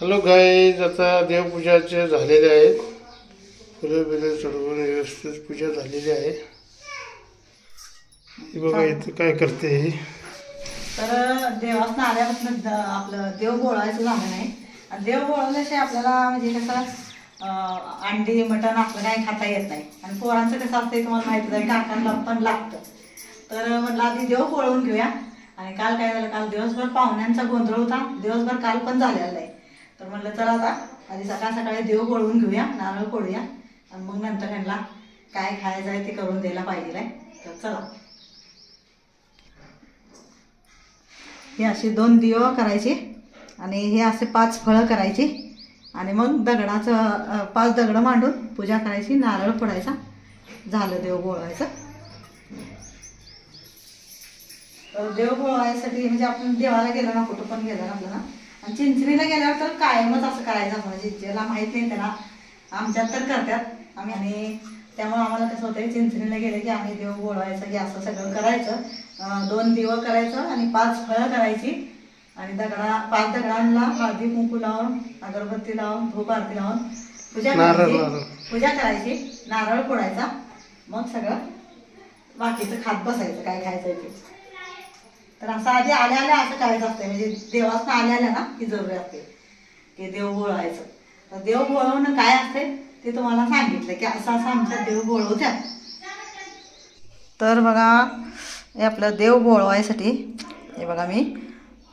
Hello guys आता देवपूजाचे झालेले आहेत. फुलं बिलं चढवून व्यवस्थित पूजा झालेली आहे. हे बघा इथं काय करते हे? तर देवासनं आल्यापासून आपलं देव बोळायचं झालं नाही. आणि देव बोळवल्याशिवाय आपल्याला म्हणजे कसं अंडी मटण आपलं काही खाता येत नाही. आणि पोरांचं कसं असतंय तुम्हाला माहिती आहे काकांना पण लागतं. तर म्हटलं आधी देव बोळवून घेऊया. आणि काल काय झालं काल दिवसभर पाहुण्यांचा गोंधळ होता. दिवसभर काल पण झालेला नाही. तर म्हटलं चला आता आधी सकाळ सकाळी देव गोळवून घेऊया नारळ फोडूया आणि मग नंतर ह्यांना काय खायचं आहे ते करून द्यायला पाहिजे तर चला. हे असे दोन दिवं करायचे आणि हे असे पाच फळं करायची आणि मग दगडाचं पाच दगडं मांडून पूजा करायची नारळ फोडायचा झालं देव बोळवायचं तर देव बोळवायसाठी म्हणजे आपण देवाला गेलो ना कुठं पण गेलो ना आपल्याला आणि चिंचणीला गेल्यावर तर कायमच असं करायचं असं. म्हणजे ज्याला माहीत नाही त्याला आमच्यात तर करतात आम्ही. आणि त्यामुळे आम्हाला कसं होतंय चिंचणीला गेले की आम्ही देव बोळवायचं की असं सगळं करायचं. दोन दिवं करायचं आणि पाच फळं करायची. आणि दगडा पाच दगडांना हळदी कुंकू लावून अगरबत्ती लावून धूप आरती लावून पूजा करायची. पूजा करायची. नारळ फोडायचा. मग सगळं बाकीचं खात बसायचं काय खायचं ते. तर असं आधी आल्या आल्या असं करायचं असतं म्हणजे देवासनं आल्या आल्या ना ही जरुरी असते. की देव बोळवायचं. तर देव बोळवणं काय असते ते तुम्हाला सांगितलं की असं असं आमच्या देव बोळवत्यात. तर बघा हे आपलं देव बोळवायसाठी हे बघा मी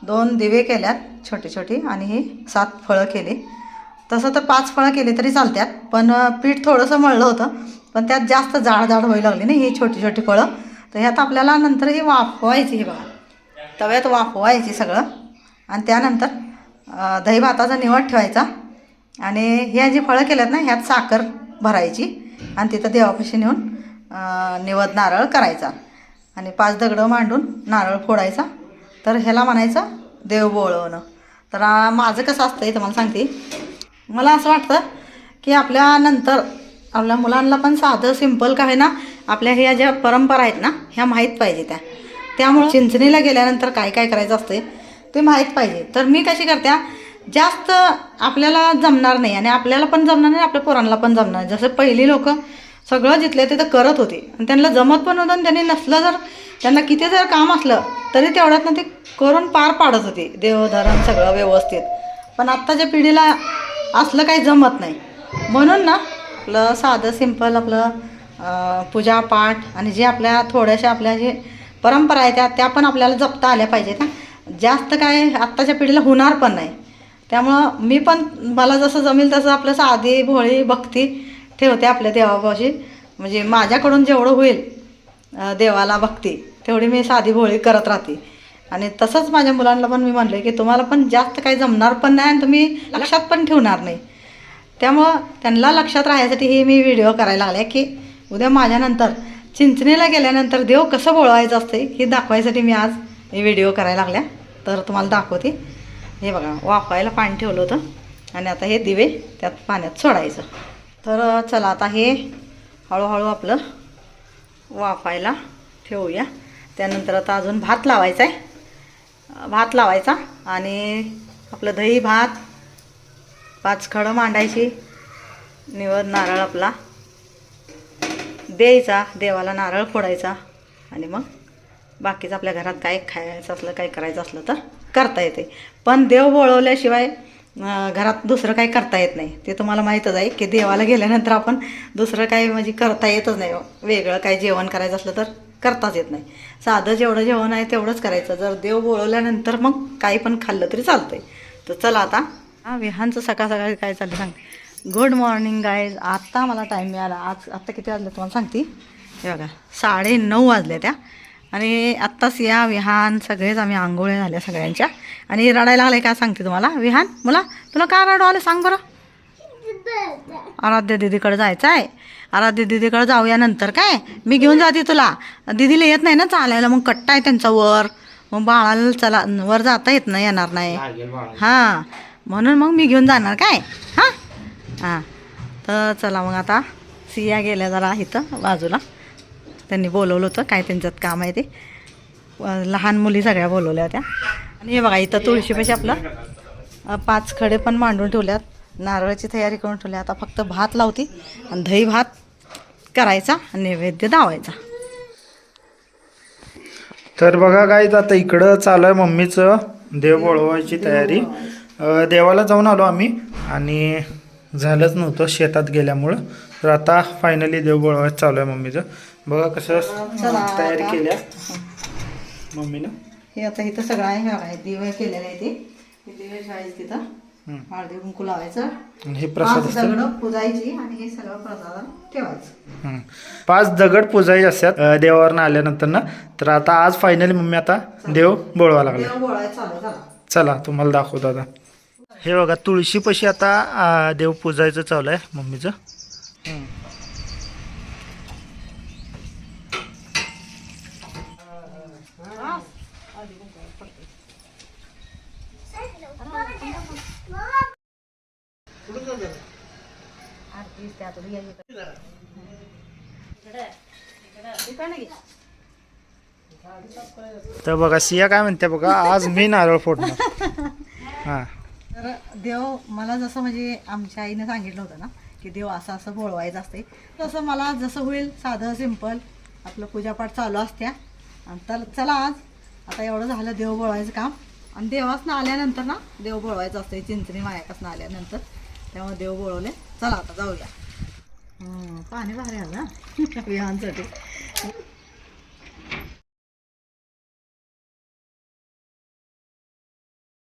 दोन दिवे केल्यात छोटी छोटी आणि ही सात फळं केली. तसं तर पाच फळं केली तरी चालत्यात पण पीठ थोडंसं मळलं होतं पण त्यात जास्त जाड जाड व्हायला लागली ना ही छोटी छोटी फळं. तर ह्यात आपल्याला नंतर ही वाफवायची हे बघा. तव्यात वाफवायची सगळं. आणि त्यानंतर दही भाताचा निवड ठेवायचा. आणि ह्या जी फळं केल्यात ना ह्यात साखर भरायची. आणि तिथं देवापाशी नेऊन निवद नारळ करायचा. आणि पाच दगडं मांडून नारळ फोडायचा. तर ह्याला म्हणायचं देव बोळवणं. तर माझं कसं असतं हे तुम्हाला सांगते. मला असं वाटतं की आपल्या नंतर आपल्या मुलांना पण साधं सिंपल काय ना आपल्या ह्या ज्या परंपरा आहेत ना ह्या माहीत पाहिजे त्या. त्यामुळं चिंचणीला गेल्यानंतर काय काय करायचं असते ते माहीत पाहिजे. तर मी कशी करते जास्त आपल्याला जमणार नाही आणि आपल्याला पण जमणार नाही आपल्या पोरांना पण जमणार नाही. जसं पहिली लोक सगळं जिथले तिथं करत होते आणि त्यांना जमत पण होतं आणि त्यांनी नसलं जर त्यांना किती जर काम असलं तरी तेवढ्यातनं ते करून पार पाडत होते. देवधरण सगळं व्यवस्थित. पण आत्ताच्या पिढीला असलं काही जमत नाही. म्हणून ना आपलं साधं सिंपल आपलं पूजा पूजापाठ आणि जे आपल्या थोड्याशा आपल्या जे परंपरा आहेत त्या त्या पण आपल्याला जपता आल्या पाहिजेत ना जास्त काय आत्ताच्या पिढीला होणार पण नाही. त्यामुळं मी पण मला जसं जमेल तसं आपलं साधी भोळी भक्ती ठेवते आपल्या देवापाशी. म्हणजे माझ्याकडून जेवढं होईल देवाला भक्ती तेवढी मी साधी भोळी करत राहते. आणि तसंच माझ्या मुलांना पण मी म्हणलं की तुम्हाला पण जास्त काही जमणार पण नाही आणि तुम्ही लक्षात पण ठेवणार नाही. त्यामुळं त्यांना लक्षात राहण्यासाठी हे मी व्हिडिओ करायला लागले की उद्या माझ्यानंतर चिंचणीला गेल्यानंतर देव कसं बोळवायचं असते हे दाखवायसाठी मी आज हे व्हिडिओ करायला लागल्या. तर तुम्हाला दाखवते. हे बघा वाफायला पाणी ठेवलं होतं. आणि आता हे दिवे त्यात पाण्यात सोडायचं. तर चला आता हे हळूहळू आपलं वाफायला ठेवूया. त्यानंतर आता अजून भात लावायचा आहे भात लावायचा आणि आपलं दही भात पाच खडं मांडायची. निवड नारळ आपला. द्यायचा देवाला नारळ फोडायचा. आणि मग बाकीचं आपल्या घरात काय खायचं असलं काय करायचं असलं तर करता येते. पण देव बोळवल्याशिवाय घरात दुसरं काही करता येत नाही. ते तुम्हाला माहीतच आहे की देवाला गेल्यानंतर आपण दुसरं काही म्हणजे करता येतच नाही. वेगळं काही जेवण करायचं असलं तर करताच येत नाही. साधं जेवढं जेवण आहे तेवढंच करायचं. जर देव बोळवल्यानंतर मग काही पण खाल्लं तरी चालतंय. तर चला आता हा विहानचं सकाळ सकाळी काय चाललं सांग. गुड मॉर्निंग गाईज आत्ता मला टाईम मिळाला. आज आत्ता किती वाजले तुम्हाला सांगते? हे बघा साडे नऊ वाजल्या त्या. आणि आत्ताच या विहान सगळेच आम्ही आंघोळ्या झाल्या सगळ्यांच्या. आणि रडायला लागले काय सांगते तुम्हाला? विहान मुला तुला का रडू आलं सांग बरं. आराध्य दिदीकडे जायचं आहे आराध्य दिदीकडे जाऊया नंतर काय? मी घेऊन जाते तुला. दिदीला येत नाही ना चालायला मग कट्टा आहे त्यांचा वर. मग बाळाला चला वर जाता येत नाही येणार नाही. हां. म्हणून मग मी घेऊन जाणार काय? हां? हां. तर चला मग आता सिया गेल्या जरा इथं बाजूला. त्यांनी बोलवलं होतं काय त्यांच्यात काम आहे ते. लहान मुली सगळ्या बोलवल्या होत्या. आणि हे बघा इथं तुळशीपाशी आपलं पाच खडे पण मांडून ठेवल्यात. नारळाची तयारी करून ठेवली आता फक्त भात लावते आणि दही भात करायचा नैवेद्य दावायचा. तर बघा काय आता इकडं चालू आहे मम्मीचं देव बोळवायची तयारी. देवाला जाऊन आलो आम्ही. आणि झालंच नव्हतं शेतात गेल्यामुळं. तर आता फायनली देव बोळवायचं चालू आहे मम्मीचं. बघा कसं तयारी. केल्या. मम्मीनं? हे आता इथं सगळं आहे हे बघा, दिवे केलेले आहे ते. दिवे ठेवायचे तिथं. हळदी कुंकू लावायचं. हे प्रसाद दगडं पुजायची आणि हे सगळं प्रसाद ठेवायचं. पाच दगड पुजायचे असतात देवावरनं आल्यानंतर ना. तर आता आज फायनली मम्मी आता देव बोळवा लागला. झाला चला तुम्हाला दाखवतो आता. हे बघा तुळशीपाशी आता देव पूजायचं चालू आहे मम्मीचं. तर बघा सिया काय म्हणते बघा आज मी नारळ फोडणार. हां. तर देव मला जसं म्हणजे आमच्या आईने सांगितलं होतं ना की देव असं असं बोळवायचं असते तसं मला जसं होईल साधं सिंपल आपलं पूजापाठ चालू असत्या. आणि तर चला आज आता एवढं झालं देव बोळवायचं काम. आणि देवासनं आल्यानंतर ना देव बोळवायचं असते चिंचणी मायापासून आल्यानंतर त्यामुळे देव बोळवले चला आता जाऊया. पाणी भारी आलं हा. विहांसाठी